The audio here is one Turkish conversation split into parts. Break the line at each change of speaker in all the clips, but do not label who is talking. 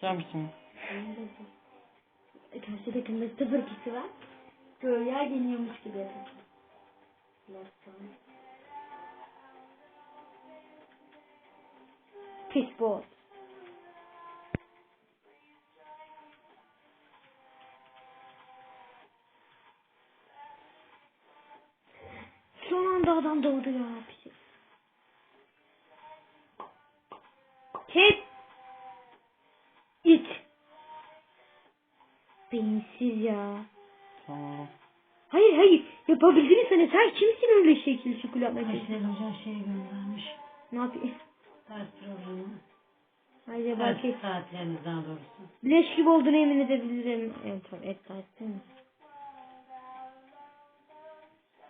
Sen misin?
Karşı takımda sıfır kişi var. Göğler geliyormuş gibi. Pis bot. Son anda adam doğdu ya. Pis. Beyinsiz ya.
Tamam.
Hayır hayır yapabildin sen sen kimsin öyle şekil için?
Eşler Hoca şey göndermiş.
Ne yapayım?
Ders programı.
Haydi
Ders
bak et.
saatlerini daha doğrusu.
Leş gibi olduğunu emin edebilirim. Evet tabii et ders değil mi?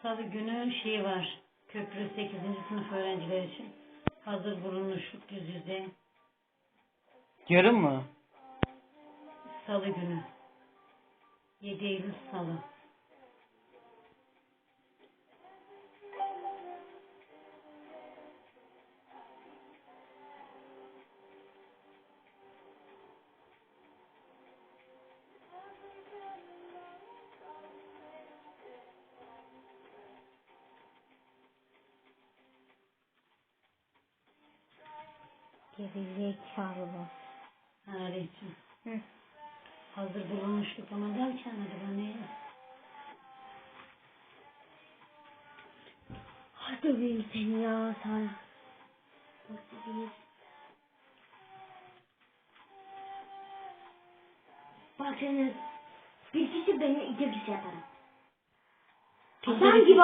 Salı günü şey var. Köprü 8. sınıf öğrenciler için. Hazır bulunmuşluk yüz yüze.
Yarın mı?
Salı günü. 7 Eylül Salı.
Gerizekalı. Hı.
Hazır bulunmuşluk ama derken acaba ne?
Hadi döveyim seni ya sana. Nasıl bir... Bak seni bir kişi beni iki kişi yaparım. Sen
iki
gibi